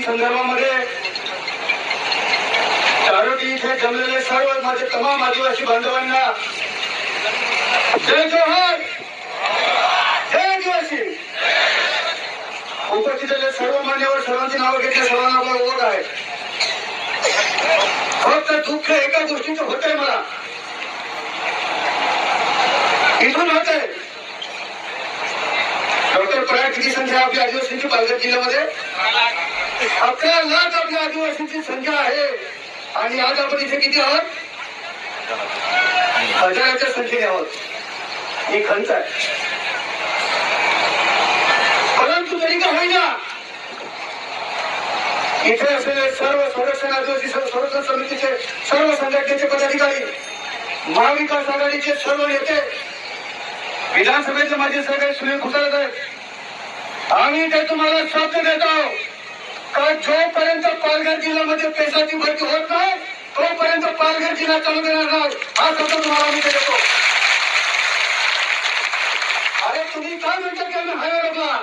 पेशाभरती संदर्भामध्ये चारोटी इथे जमलेले सर्व माझे तमाम आदिवासी बांधवांना जय जोहार! जय आदिवासी! उपस्थित असलेले सर्व मान्यवर सर्वांची नावं घेतले सर्वांना आपला ओळख आहे. फक्त दुःख एका गोष्टीचं होतंय मला. इथून होत आहे डॉक्टर पराग किती संख्या आपल्या आदिवासींची पालघर जिल्ह्यामध्ये अकरा लाख आपल्या आदिवासींची संख्या आहे. आणि आज आपण इथे किती आहोत? हजाराच्या संख्येने आहोत. ही खंत आहे. परंतु तरी का होईना इथे असलेले सर्व संरक्षण आदिवासी संरक्षण समितीचे सर्व संघटनेचे पदाधिकारी महाविकास आघाडीचे सर्व नेते विधानसभेचे माजी सहकारी सुनील खुसारत आहेत आम्ही ते तुम्हाला शब्द आहोत. का जोपर्यंत पालघर जिल्ह्यामध्ये पेशाची भरती होत नाही तोपर्यंत पालघर जिल्हा चालू देणार नाही. हा शब्द तुम्हाला मी देतो. अरे तुम्ही काय म्हणता की आम्ही हायवे रोखला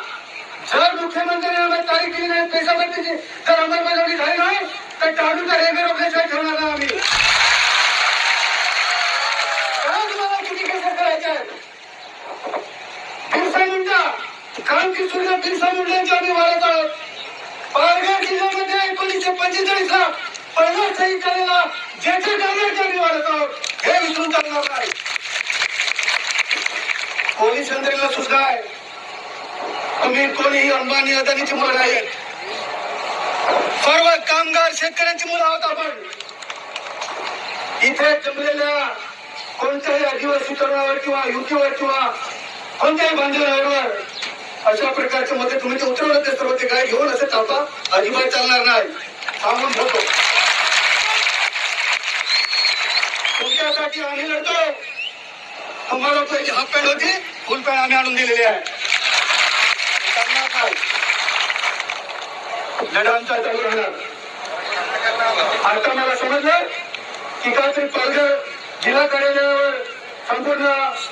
जर मुख्यमंत्र्यांनी आम्ही तारीख दिली नाही पैसा भरतीची तर अंमलबजावणी झाली नाही तर टाळूचा रेल्वे रोखल्याशिवाय ठेवणार नाही आम्ही. काय तुम्हाला किती केस करायचे आहेत बिरसा मुंडा क्रांती सूर्य बिरसा मुंडांची आम्ही वाढत आहोत. पालघर जिल्ह्यामध्ये एकोणीसशे पंचेचाळीस ला पहिला सही केलेला जेठे कर्मचारी आम्ही वाढत आहोत. हे विसरून चालणार नाही. पोलीस यंत्रणेला सुद्धा आहे. तुम्ही कोणीही अंबानी अदानीची मुलं नाही सर्व कामगार शेतकऱ्यांची मुलं आहोत आपण. इथे जमलेल्या कोणत्याही आदिवासी तरुणावर किंवा युतीवर किंवा कोणत्याही बांधवांवर अशा प्रकारचे मते तुम्ही ते उतरवलं ते सर्व ते काय घेऊन असे चालता. अजिबात चालणार नाही. सांगून ठेवतो तुमच्यासाठी आम्ही लढतो. तुम्हाला पैसे हाफ पॅन्ट होती फुल पॅन्ट आम्ही आणून दिलेली आहे. चालणार नाही. लढा आमचा चालू राहणार आता मला समजलं की ते पालघर जिल्हा कार्यालयावर संपूर्ण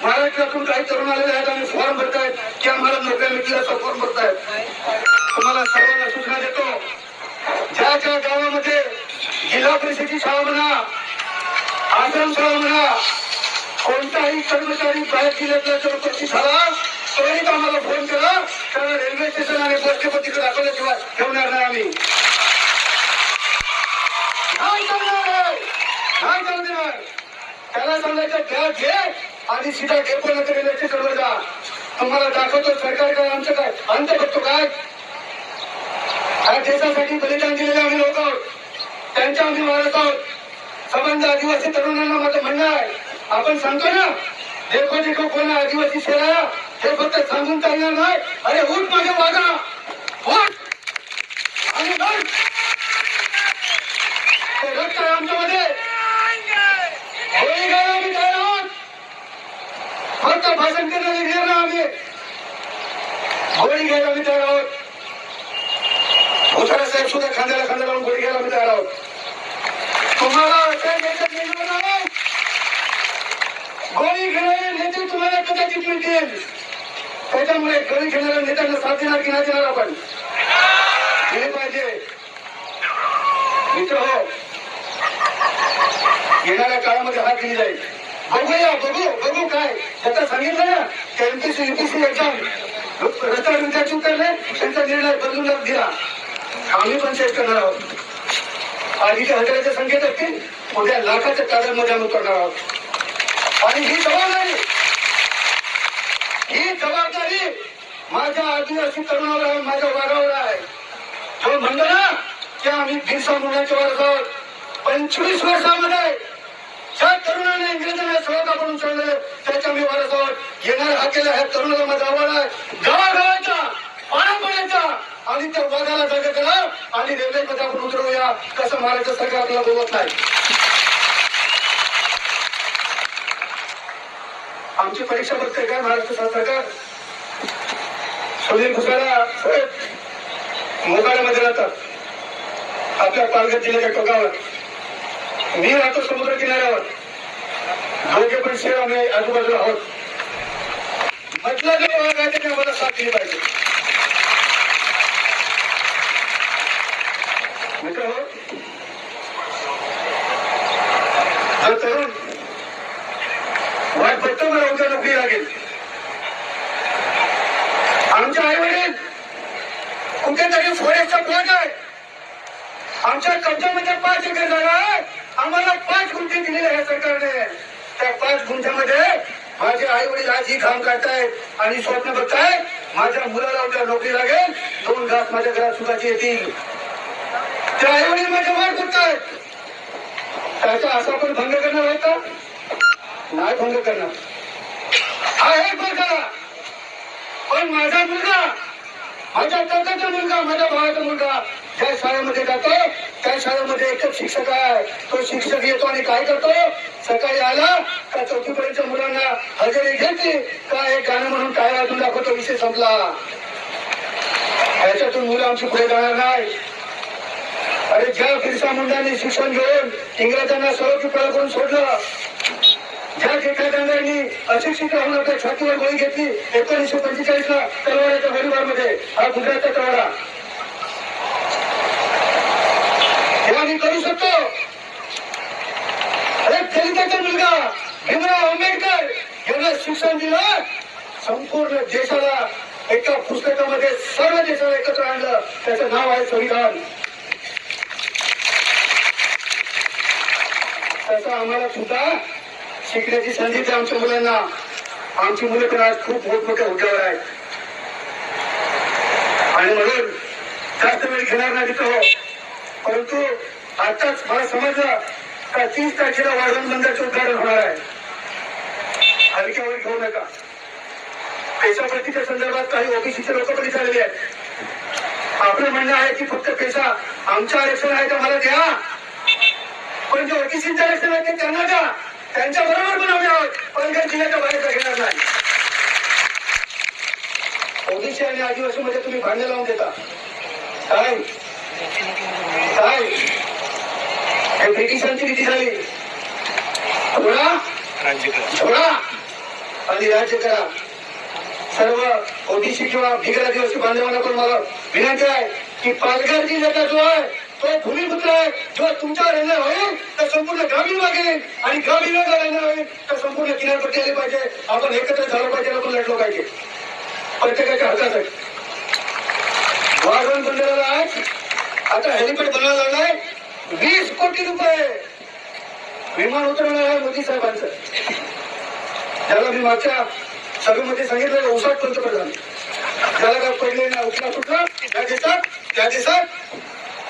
महाराष्ट्रातून काही तरुण आलेले आहेत आणि फॉर्म भरतायत. की आम्हाला नोकऱ्या मिळतील असा फॉर्म भरतायत तुम्हाला सर्वांना सूचना देतो ज्या ज्या गावामध्ये जिल्हा परिषदेची शाळा म्हणा आश्रम शाळा म्हणा कोणताही कर्मचारी बाहेर जिल्ह्यातल्या चौकशी झाला त्वरित आम्हाला फोन करा. कारण रेल्वे स्टेशन आणि बस डेपो तिकडे दाखवल्याशिवाय ठेवणार नाही आम्ही. नाही करणार नाही करू त्याला सांगायचं घ्या घे आणि सीधा डेपो रेल्वे स्टेशनवर जा तुम्हाला दाखवतो सरकार काय आमचं काय? अंत बघतो काय? देशासाठी बलिदान दिलेले आम्ही लोक आहोत. त्यांच्या आम्ही मारत आहोत. संबंध आदिवासी तरुणांना माझं म्हणणं आहे. आपण सांगतो ना देखो देखो कोण आदिवासी सेना हे फक्त सांगून चालणार नाही. अरे उठ माझ्या वागा. उठ आणि गोळी घ्यायला आम्ही तयार आहोत. भोसारे साहेब सुद्धा खांद्याला खांदा लावून गोळी घ्यायला आम्ही तयार आहोत. तुम्हाला गोळी घेणारे नेते तुम्हाला कदाचित मिळतील. त्याच्यामुळे गोळी घेणाऱ्या नेत्यांना साथ देणार की नाही देणार आपण? दिले पाहिजे. मित्र हो येणाऱ्या काळामध्ये हात दिली जाईल. बघूया बघू बघू काय. त्याचा सांगितलं ना एमपीसी युपीसी एक्झाम रस्त्यावर विद्यार्थी चुकले त्यांचा निर्णय बदलून दिला आम्ही पण चेक करणार आहोत. आज इथे हजाराचे संख्येत असतील उद्या लाखाच्या ताब्यामध्ये आम्ही करणार आहोत. आणि ही जबाबदारी ही जबाबदारी माझ्या आदिवासी तरुणावर आहे माझ्या वाघावर आहे. जो म्हणतो ना की आम्ही भिसा मुलांच्या वारस आहोत. पंचवीस वर्षामध्ये ज्या तरुणाने इंग्रजांना सळका करून सोडले त्याच्या मी वारस आहोत. येणार हा ह्या तरुणाला माझा आव्हान आहे गावागावाचा पाण्याचा आणि त्या वाघाला जागा करा आणि रेल्वेमध्ये आपण उतरवूया. कसं महाराष्ट्र सरकार आपल्याला बोलत नाही. आमची परीक्षा बघते काय महाराष्ट्र सरकार सुनील भुसारा मोगाड्यामध्ये राहतात. आपल्या पालघर जिल्ह्याच्या टोकावर. मी राहतो समुद्र किनाऱ्यावर. दोघे पण शेर आम्ही आजूबाजूला आहोत. म्हटलं की भाग आहे त्याने आम्हाला साथ दिली पाहिजे. मित्र हो. जर तरुण वाट बघतो मला नोकरी लागेल. आई वडील कुठेतरी फॉरेस्टचा प्लॉट आहे. आमच्या कब्जामध्ये पाच एकर जागा आहे. आम्हाला पाच गुंठे दिलेले आहे सरकारने. त्या पाच गुंठ्यामध्ये माझे आई वडील आज ही काम करतायत आणि स्वप्न बघताय माझ्या मुलाला उद्या नोकरी लागेल दोन घास माझ्या घरात सुखाची येतील. ते आई वडील माझ्या वाट बघतायत त्याचा असा पण भंग करणार होता नाही भंग करणार. आहे बघा पण माझा मुलगा माझ्या काकाचा मुलगा माझ्या भावाचा मुलगा ज्या शाळेमध्ये जातो त्या शाळेमध्ये एकच शिक्षक आहे? तो शिक्षक येतो आणि काय करतो? सकाळी आला का चौथीपर्यंत मुलांना हजेरी घेतली. का एक गाणं म्हणून काय अजून दाखवतो? विषय संपला. ह्याच्यातून मुलं आमची पुढे जाणार नाही. अरे ज्या बिरसा मुंडांनी शिक्षण घेऊन इंग्रजांना सर्वोच्च करून सोडलं. ज्या शिक्षकांनी अशिक्षित राहून आपल्या छातीवर गोळी घेतली एकोणीसशे पंचेचाळीस ला तलवाड्याच्या गोळीबार हा गुजरातचा तलवाडा हे आम्ही करू शकतो अरे दलिताचा मुलगा भीमराव आंबेडकर यांना शिक्षण दिलं. संपूर्ण देशाला एका पुस्तकामध्ये सर्व देशाला एकत्र आणलं. त्याचं नाव आहे संविधान. त्याचा आम्हाला सुद्धा शिकण्याची संधी द्या आमच्या मुलांना. आमची मुलं तर आज खूप मोठमोठ्या हुद्द्यावर आहेत. आणि म्हणून जास्त वेळ घेणार नाही तो. परंतु आताच मला समजलं तीस तारखेला वाढवण बंदाचे उद्घाटन होणार आहे. हलक्यावर घेऊ नका. पैसा पेशाप्रतीच्या संदर्भात काही ओबीसीचे लोक पण झालेले आहेत. आपलं म्हणणं आहे की फक्त पैसा आमचं आरक्षण आहे तर मला द्या. पण जे ओबीसीचे आरक्षण आहे ते त्यांना द्या त्यांच्या बरोबर पण आम्ही आहोत. पालघर जिल्ह्याच्या बाहेर घेणार नाही. ओबीसी आणि आदिवासी मध्ये तुम्ही भांडण लावून देता. काय? काय? आणि ब्रिटिशांची किती झाली थोडा थोडा आणि राज्य करा सर्व ओबीसी किंवा बिगर आदिवासी बांधवांना पण मला विनंती आहे की पालघर जिल्ह्याचा जो आहे तो भूमिपुत्र आहे जो तुमच्या रेल्वे होईल तर संपूर्ण ग्रामीण मागेल आणि ग्रामीण रेल्वे होईल तर संपूर्ण किनारपट्टी आली पाहिजे आपण एकत्र झालं पाहिजे आपण लढलो पाहिजे प्रत्येकाच्या हातात आहे बनलेला आहे आता हेलिपॅड बनवायला लागलाय वीस कोटी रुपये. विमान उतरवणार आहे मोदी साहेबांचं. त्याला मी मागच्या सभेमध्ये सांगितलं उसाट पंतप्रधान. त्याला काय पडले ना उठला कुठला? त्या दिवसात त्या दिवसात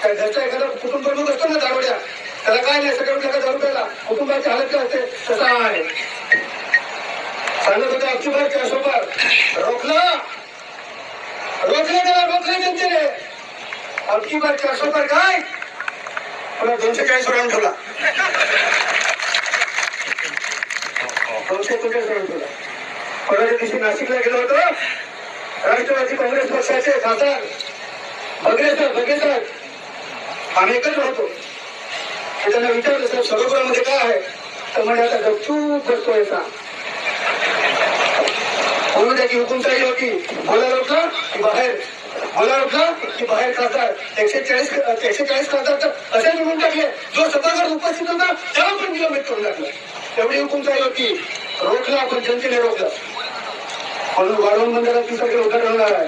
त्या घरचा एखादा कुटुंब प्रमुख असतो ना दारोड्या त्याला काय नाही सगळं उठला का दारू प्यायला. कुटुंबाची हालत काय असते? तसा आहे. सांगत होता अक्षुभाई चारशे पार रोखलं. रोखलं त्याला रोखलं जनतेने. अक्षुभाई बार चारशे काय? मला दोनशे चाळीस वरांनी ठेवला. दोनशे एकोणचाळीस वरांनी ठेवला. परवाच्या दिवशी नाशिकला गेलो होतो? राष्ट्रवादी काँग्रेस पक्षाचे खासदार. बगरे सर आम्ही एकच होतो. त्यांना विचारलं सर सरोवरामध्ये काय आहे? तर म्हणजे आता गपचूप बसतोय सा. म्हणून त्याची हुकुमशाही होती. बोलायला होतं की बाहेर. बोलायला उठला की बाहेर खासदार एकशे चाळीस एकशे चाळीस खासदार तर असे निवडून टाकले. जो सभागृहात उपस्थित होता त्याला पण निलंबित करून टाकलं. एवढी हुकुमशाही होती. रोखलं आपण जनतेने रोखलं. म्हणून वाढवून मंदिरात दुसरं उद्घाटन होणार आहे.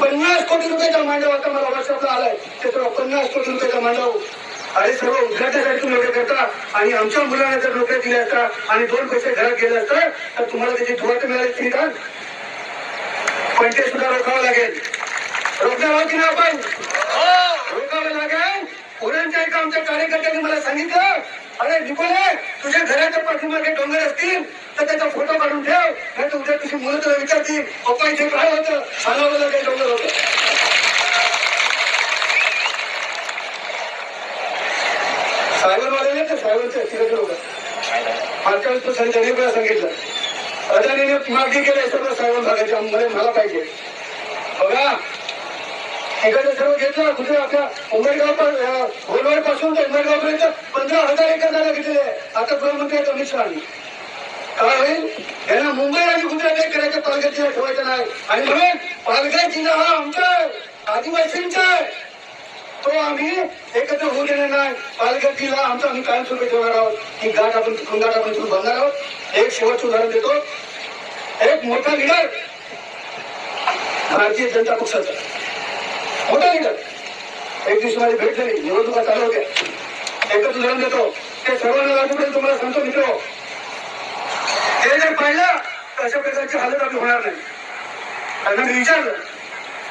पन्नास कोटी रुपयाचा मांडव आता मला व्हॉट्सअपला आलाय. ते तर पन्नास कोटी रुपयाचा मांडव. अरे सर्व उद्घाटनासाठी तुम्ही एवढे करता. आणि आमच्या मुलांना जर नोकऱ्या दिल्या असता आणि दोन पैसे घरात गेले असता तर तुम्हाला त्याची धुवाट मिळाली असती का? पण ते सुद्धा रोखावं लागेल. रोखणार आहोत की नाही आपण रोखावं लागेल उरणच्या एका आमच्या कार्यकर्त्यांनी मला सांगितलं? अरे निकोले तुझ्या घराच्या पाठीमागे डोंगर असतील तर त्याचा फोटो काढून ठेव. नाही तर उद्या तुझी मुलं तुला विचारतील पप्पा इथे काय होतं? सांगावं लागेल डोंगर होतं सायबरवाले तर सायबरचे व्यक्तिगत लोक मागच्या वेळेस तो संजय वेळा सांगितलं. अदानीने मागणी केली सगळं सायबर भागाच्या मला पाहिजे. बघा इकडे सर्व घेतला कुठे आपल्या उमेदगाव गोलवाडपासून ते उमेदगाव पर्यंत पंधरा हजार एकर जागा घेतलेली आहे. आता गृहमंत्री अमित शहानी. काय होईल? यांना मुंबई आणि गुजरात एक करायचं पालघर जिल्हा ठेवायचा नाही. आणि म्हणून पालघर जिल्हा हा आमचा आदिवासींचा आहे. तो आम्ही एकत्र होऊ देणार नाही. पालघर जिल्हा आमचा आम्ही कायमस्वरूपी ठेवणार आहोत. ही गाठ आपण तिथून गाठ आपण तिथून बांधणार आहोत. एक शेवटचं उदाहरण देतो. एक मोठा लिडर भारतीय जनता पक्षाचा. मोठा लिडर एक दिवशी माझी भेट झाली निवडणुका चालू होत्या. एकच उदाहरण देतो. ते सर्वांना लागू करून तुम्हाला सांगतो मित्र. ते जर पाहिलं तर अशा प्रकारची हालत आपली होणार नाही. त्यांना मी विचारलं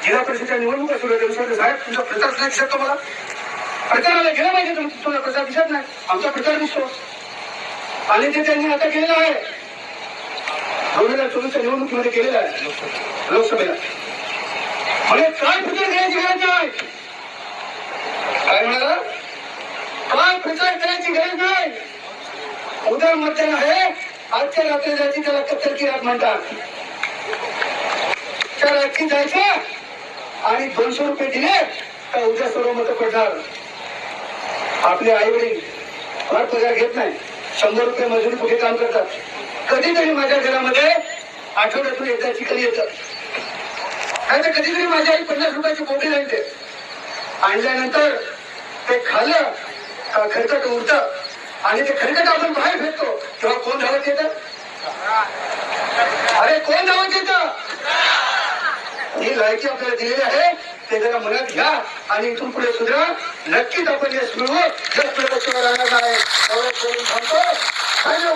जिल्हा परिषदेच्या निवडणुका सुरू होत्या विचारलं साहेब तुमचा प्रचार सुद्धा दिसत तुम्हाला प्रचाराला गेला पाहिजे तुम- तुमचा प्रचार दिसत नाही. आमचा प्रचार दिसतो. आणि ते त्यांनी आता केलेलं आहे. दोन हजार चोवीसच्या निवडणुकीमध्ये केलेलं आहे. लोकसभेला. म्हणजे काय प्रचार करायची गरज नाही काय म्हणाला काय प्रचार करायची गरज नाही उद्या मध्यान आहे आजच्या रात्री जायची त्याला कत्तर की रात म्हणतात. त्या रात्री जायचं आणि दोनशे रुपये दिले तर उद्या सर्व मत पडणार? आपले आई वडील फार पगार घेत नाही. शंभर रुपये मजुरी कुठे काम करतात? कधीतरी माझ्या घरामध्ये आठवड्यातून एकदा चिकन येतात. नाही तर कधीतरी माझी आई पन्नास रुपयाची बोटी आणते आणल्यानंतर ते खाल्लं खरकट उरतं आणि ते खरकट आपण बाहेर फेकतो. तेव्हा कोण धावत येत? अरे कोण धावत येत? ही लायकी आपल्याला दिलेली आहे. ते जरा मनात घ्या आणि इथून पुढे सुद्धा नक्कीच आपण यश मिळवू. जस प्रगतीवर राहणार आहे